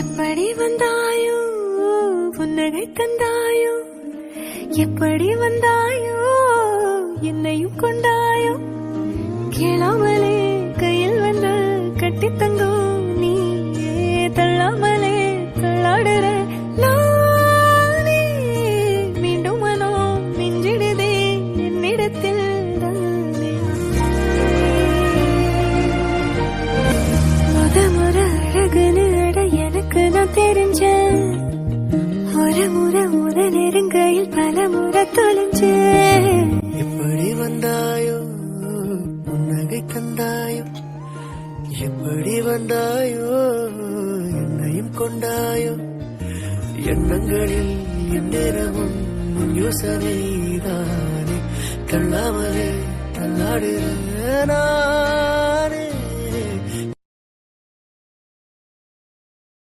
எப்படி வந்தாயோ புன்னகை தந்தாயோ எப்படி வந்தாயோ என்னையும் கொண்டாயோ? கேளாமலே தெரிஞ்ச ஒரு முறை முத நெருங்கையில் பல முறை தொலைஞ்சேன் எப்படி வந்தாயோ உன்னகை தந்தாயோ எப்படி வந்தாயோ என்னையும் கொண்டாயோ. எண்ணங்களில் எந்நேரமும் உன் யோசனைதானே. தள்ளாமலே தள்ளாடுற